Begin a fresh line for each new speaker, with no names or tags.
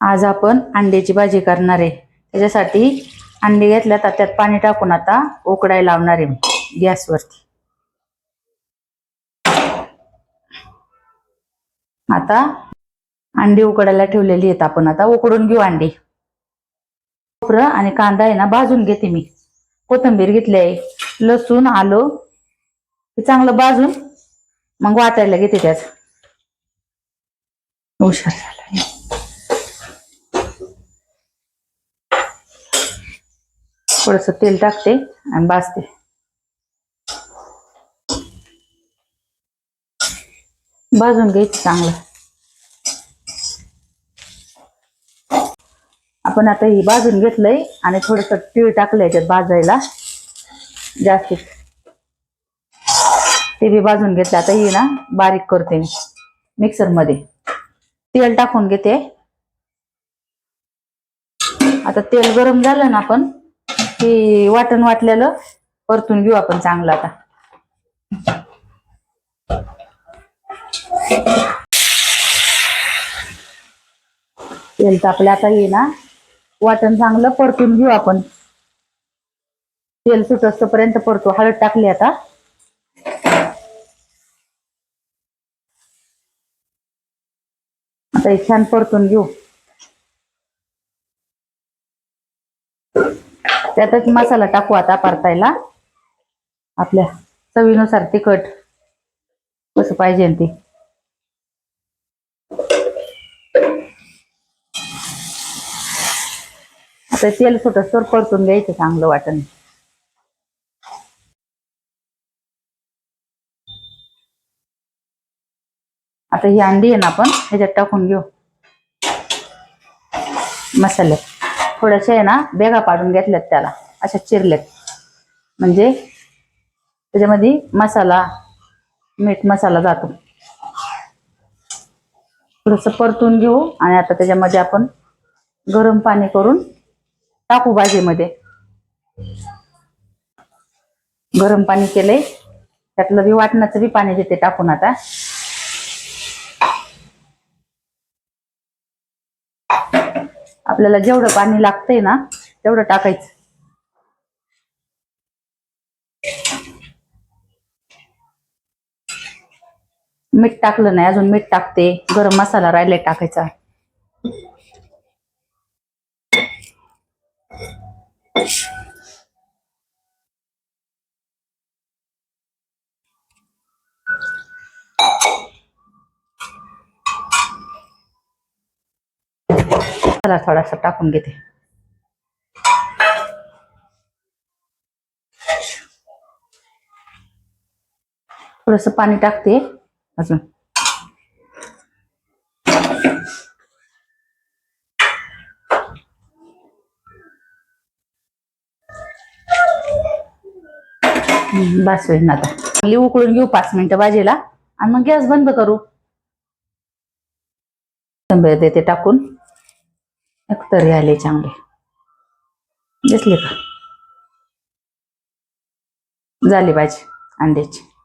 आज आपण अंड्याची भाजी करणार आहे. त्याच्यासाठी अंडे घेतल्या तर त्यात पाणी टाकून आता उकडायला लावणार आहे गॅसवरती. आता अंडी उकडायला ठेवलेली आहेत. आपण आता उकडून घेऊ अंडी. खोबरं आणि कांदा आहे ना भाजून घेते मी. कोथिंबीर घेतली आहे. लसूण आलो. हे चांगलं भाजून मग वाटायला घेते त्याच हुशार झाला थोडस तेल टाकते आणि भाजते. भाजून घ्यायचं चांगलं. आपण आता ही भाजून घेतलंय आणि थोडस तीळ टाकलंय याच्यात भाजायला. जास्तीत ते बी भाजून घेतलं. आता ही ना बारीक करते मी मिक्सरमध्ये. तेल टाकून घेते. आता तेल गरम झालं ना आपण हे वाटण वाटलेलं परतून घेऊ आपण चांगलं आता. तेल तापलं आता ये ना वाटण चांगलं परतून घेऊ आपण. तेल सुटस्तपर्यंत परतो हळद टाकली आता. आता छान परतून घेऊ. त्यातच मसाला टाकू आता परतायला. आपल्या चवीनुसार तिखट कसं पाहिजे ते. आता तेल सुटस्तर परतून घ्यायचं चांगलं वाटण आता ही अंडी आहे ना आपण ह्याच्यात टाकून घेऊ. मसाले थोड्याशा आहे ना बेगा पाडून घेतल्यात त्याला. अशा चिरल्यात म्हणजे त्याच्यामध्ये मसाला मीठ मसाला जातो. थोडस परतून घेऊ आणि आता त्याच्यामध्ये आपण गरम पाणी करून टाकू भाजीमध्ये. गरम पाणी केलंय. त्यातलं बी वाटणाचं बी पाणी देते टाकून आता. आपल्याला जेवढं पाणी लागतंय ना तेवढं टाकायचं. मीठ टाकलं नाही अजून मीठ टाकते. गरम मसाला राहिले टाकायचा. मसाला थोडासा टाकून घेते. थोडस पाणी टाकते. अजून. बास बस होईल आता. चांगली उकळून घेऊ पाच मिनिटं भाजीला आणि मग गॅस बंद करू. देते टाकून. तरी आले चांगले. दिसले का? झाली भाजी अंड्याची.